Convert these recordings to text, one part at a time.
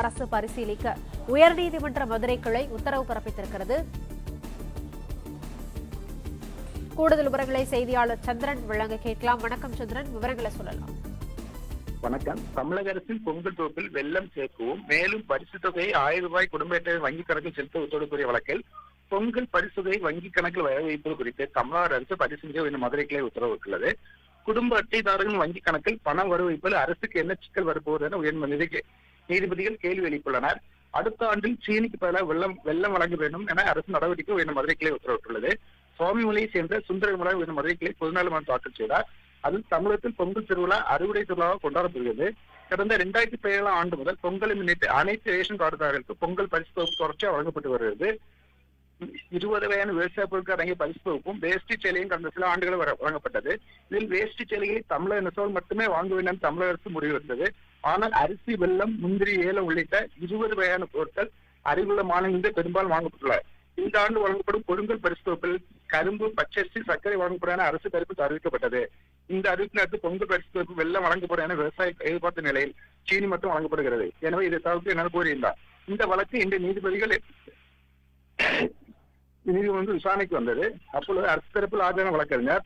அரசு பரிசீலிக்க உயர்நீதிமன்ற மதுரை கிளை உத்தரவு பிறப்பித்திருக்கிறது. கூடுதல் விவரங்களை செய்தியாளர் சந்திரன் வழங்க கேட்கலாம். வணக்கம் சந்திரன் விவரங்களை சொல்லலாம். வணக்கம். தமிழக அரசின் பொங்கல் தொகுப்பில் வெள்ளம் சேர்க்கவும் மேலும் பரிசு தொகையை ஆயிரம் ரூபாய் குடும்ப அட்டை வங்கி கணக்கில் செலுத்த உத்தரவுக்குரிய வழக்கில் பொங்கல் பரிசு தொகையை வங்கி கணக்கில் வர வைப்பது குறித்து தமிழக அரசு பரிசீலிக்க வேண்டும் மதுரை கிளை உத்தரவிட்டுள்ளது குடும்ப அட்டைதாரர்கள் வங்கி கணக்கில் பணம் வர அரசுக்கு என்ன சிக்கல் வரப்போகுது என உயர்நீதி நீதிபதிகள் கேள்வி எழுப்பியுள்ளனர். அடுத்த ஆண்டில் சீனிக்கு பதிலாக வெள்ளம் வெள்ளம் வழங்க வேண்டும் என அரசு நடவடிக்கை உயர்ந்த மதுரை கிளை உத்தரவிட்டுள்ளது சுவாமிமலையை சேர்ந்த சுந்தரகுமரன் உயர்ந்த மதுரை கிளை பொதுநல மனு தாக்கல் செய்தார். அதில் தமிழகத்தில் பொங்கல் திருவிழா அறுவடை திருவிழாவாக கொண்டாடப்படுகிறது. கடந்த இரண்டாயிரத்தி பதினேழாம் ஆண்டு முதல் பொங்கலை முன்னிட்டு அனைத்து ரேஷன் கார்டுதாரர்களுக்கு பொங்கல் பரிசு தொகுப்பு தொடர்ச்சியாக வழங்கப்பட்டு வருகிறது. இருபது வகையான விவசாய பொருட்கள் அடங்கிய பரிசு தொகுப்பும் வேஷ்டி சேலையும் கடந்த சில ஆண்டுகள் வழங்கப்பட்டது. இதில் வேஷ்டி சேலைகளை தமிழக நெசவால் மட்டுமே வாங்க வேண்டும் தமிழக அரசு முடிவெடுத்தது. ஆனால் அரிசி வெள்ளம் முந்திரி ஏலம் உள்ளிட்ட இருபது வகையான பொருட்கள் அருகிலுள்ள மாநிலங்களில் பெரும்பாலும் வாங்கப்பட்டுள்ளன. இந்த ஆண்டு வழங்கப்படும் கொடுங்கல் பரிசு தொகுப்பில் கரும்பு பச்சரிசி சர்க்கரை வழங்கப்படும் அரசு தரப்பு அறிவிக்கப்பட்டது. இந்த அறிவிப்பின் அடுத்து பொங்கல் பரிசு தொகுப்பு வெள்ளம் வழங்கப்படும் என விவசாய எதிர்பார்த்த நிலையில் சீனி மட்டும் வழங்கப்படுகிறது. எனவே இதை தவிர்த்து என கூறியிருந்தார். இந்த வழக்கு இன்று நீதிபதிகள் நீதிமன்றம் விசாரணைக்கு வந்தது. அப்பொழுது அரசு தரப்பில் ஆஜரான வழக்கறிஞர்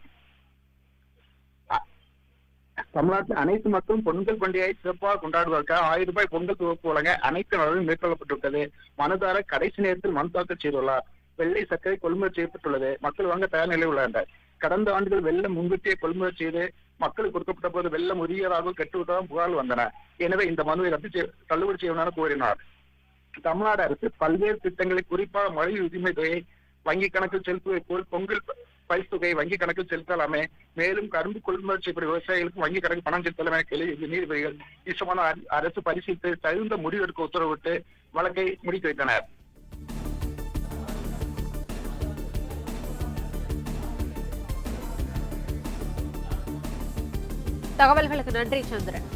தமிழ்நாட்டில் அனைத்து மக்களும் பொங்கல் பண்டிகையை சிறப்பாக கொண்டாடுவதற்காக ஆயிரம் ரூபாய் பொங்கல் தொகுப்பு வழங்க அனைத்து நடவடிக்கையும் மேற்கொள்ளப்பட்டுள்ளது மனுதாரர் கடைசி நேரத்தில் மனு தாக்கல் செய்துள்ளார். வெள்ளை சர்க்கரை கொள்முதல் செய்யப்பட்டுள்ளது. மக்கள் வாங்க தயார் நிலையில் உள்ளனர். கடந்த ஆண்டுகள் வெள்ளம் முன்கூட்டியே கொள்முதல் செய்து மக்களுக்கு கொடுக்கப்பட்ட போது வெள்ளம் உரியதாக கெட்டுவிட்டதாக புகார் வந்தன. எனவே இந்த மனுவை ரத்து செய்ய தள்ளுபடி செய்யணும் கோரினார். தமிழ்நாடு அரசு பல்வேறு திட்டங்களை குறிப்பாக மழை உரிமை தொகையை வங்கி கணக்கில் செலுத்துவதை போல் பொங்கல் பரிசு தொகை வங்கி கணக்கில் செலுத்தலாமே. மேலும் கரும்பு கொள்முதல் செய்யப்படும் விவசாயிகளுக்கும் வங்கி கணக்கு பணம் செலுத்தலாமே கிளை கேள்வி நீதிபதிகள் இசமான அரசு பரிசீலித்து தகுந்த முடிவெடுக்க உத்தரவிட்டு வழக்கை முடித்து வைத்தனர். தகவல்களுக்கு நன்றி சந்திரன்.